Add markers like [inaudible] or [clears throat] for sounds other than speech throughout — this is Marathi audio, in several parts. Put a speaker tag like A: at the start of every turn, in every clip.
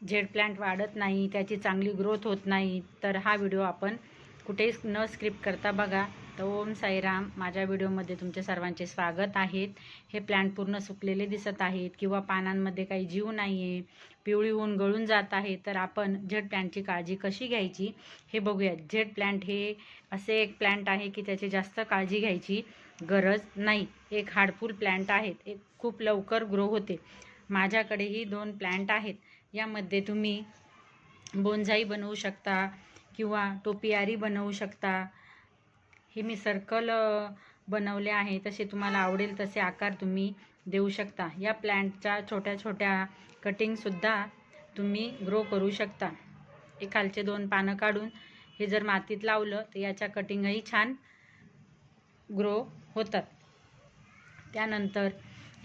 A: झेड प्लांट वाढत नाही त्याची चांगली ग्रोथ होत नाही तर हा व्हिडिओ आपण कुठेही न स्क्रिप्ट करता बघा. तर ओम साईराम माझ्या व्हिडिओमध्ये तुमचे सर्वांचे स्वागत आहेत. हे प्लांट पूर्ण सुकलेले दिसत आहेत किंवा पानांमध्ये काही जीव नाही आहे पिवळी ऊन गळून जात आहे तर आपण झेड प्लांटची काळजी कशी घ्यायची हे बघूयात. झेड प्लांट हे असे एक प्लांट आहे की त्याची जास्त काळजी घ्यायची गरज नाही. एक हाडफूल प्लांट आहेत एक खूप लवकर ग्रो होते. माझ्याकडेही दोन प्लांट आहेत. यामध्ये तुम्ही बोनझाई बनवू शकता किंवा टोपियारी बनवू शकता. हे मी सर्कल बनवले आहे. तसे तुम्हाला आवडेल तसे आकार तुम्ही देऊ शकता. या प्लॅन्टच्या छोट्या छोट्या कटिंगसुद्धा तुम्ही ग्रो करू शकता. हे खालचे दोन पानं काढून हे जर मातीत लावलं तर याच्या कटिंगही छान ग्रो होतात. त्यानंतर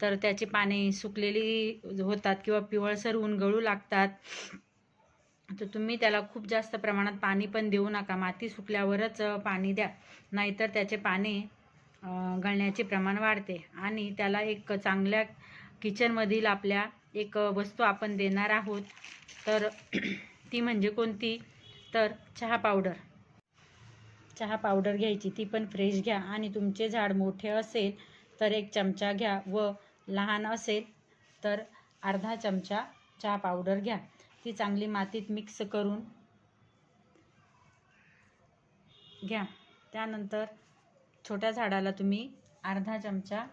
A: तर त्याची पाने सुकलेली होतात किंवा पिवळसर ऊन गळू लागतात. तर तुम्ही त्याला खूप जास्त प्रमाणात पाणी पण देऊ नका. माती सुकल्यावरच पाणी द्या. नाहीतर त्याचे पाने गळण्याचे प्रमाण वाढते. आणि त्याला एक चांगल्या किचनमधील आपल्या एक वस्तू आपण देणार आहोत. तर [clears throat] ती म्हणजे कोणती? तर चहा पावडर. चहा पावडर घ्यायची. ती पण फ्रेश घ्या. आणि तुमचे झाड मोठे असेल तर एक चमचा घ्या व लहान असेल तर अर्धा चमचा चहा पावडर घ्या. ती चांगली मातीत मिक्स करून घ्या. त्यानंतर छोट्या झाडाला तुम्ही अर्धा चमचा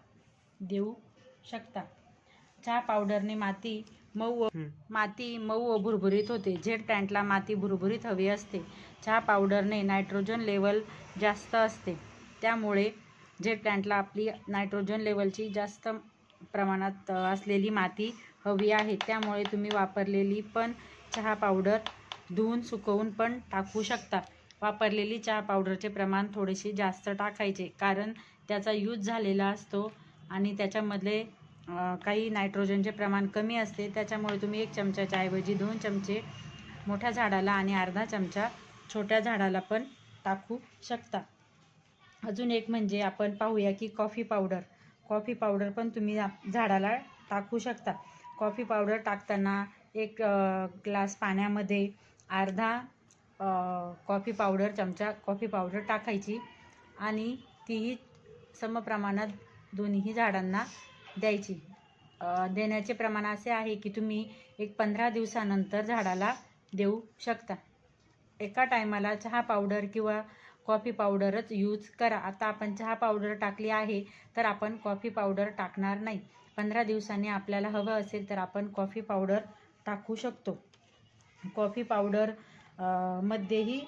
A: देऊ शकता. चहा पावडरने माती मऊ माती मऊ व भुरभुरीत होते. झेड प्लांटला माती भुरभुरीत हवी असते. चहा पावडरने नायट्रोजन लेवल जास्त असते. त्यामुळे झेड प्लांटला आपली नायट्रोजन लेवलची जास्त प्रमाणात असलेली माती हवी आहे. त्यामुळे तुम्ही वापरलेली पण चहा पावडर धुवून सुकवून पण टाकू शकता. वापरलेली चहा पावडरचे प्रमाण थोडेसे जास्त टाकायचे कारण त्याचा यूज झालेला असतो आणि त्याच्यामधले काही नायट्रोजनचे प्रमाण कमी असते. त्याच्यामुळे तुम्ही एक चमच्याच्या ऐवजी दोन चमचे मोठ्या झाडाला आणि अर्धा चमचा छोट्या झाडाला पण टाकू शकता. अजून एक म्हणजे आपण पाहूया की कॉफी पावडर. कॉफी पावडर पण तुम्ही झाडाला टाकू शकता. कॉफी पावडर टाकताना एक ग्लास पाण्यामध्ये अर्धा कॉफी पावडर चमचा कॉफी पावडर टाकायची आणि तीही समप्रमाणात दोन्ही झाडांना द्यायची. देण्याचे प्रमाण असे आहे की तुम्ही एक पंधरा दिवसानंतर झाडाला देऊ शकता. एका टायमाला चहा पावडर किंवा कॉफी पावडरच यूज करा. आता आपण चहा पावडर टाकली आहे तर आपण कॉफी पावडर टाकणार नाही. पंधरा दिवसांनी आपल्याला हवं असेल तर आपण कॉफी पावडर टाकू शकतो. कॉफी पावडर मध्येही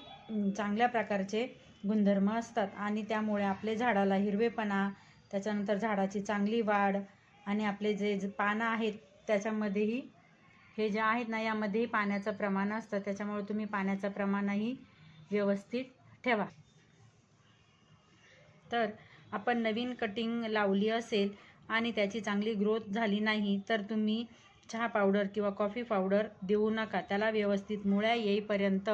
A: चांगल्या प्रकारचे गुणधर्म असतात आणि त्यामुळे आपले झाडाला हिरवेपणा त्याच्यानंतर झाडाची चांगली वाढ आणि आपले जे जे पानं आहेत त्याच्यामध्येही हे जे आहेत ना यामध्येही पाण्याचं प्रमाण असतं. त्याच्यामुळे तुम्ही पाण्याचं प्रमाणही व्यवस्थित ठेवा. तर आपण नवीन कटिंग लावली असेल आणि त्याची चांगली ग्रोथ झाली नाही तर तुम्ही चहा पावडर किंवा कॉफी पावडर देऊ नका. त्याला व्यवस्थित मुळ्या येईपर्यंत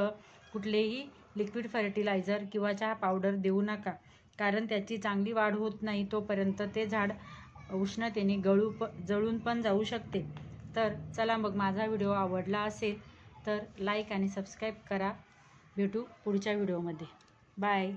A: कुठलेही लिक्विड फर्टिलायझर किंवा चहा पावडर देऊ नका. कारण त्याची चांगली वाढ होत नाही तोपर्यंत ते झाड उष्णतेने गळू प जळून पण जाऊ शकते. तर चला मग माझा व्हिडिओ आवडला असेल तर लाईक आणि सबस्क्राईब करा. भेटू पुढच्या व्हिडिओमध्ये बाय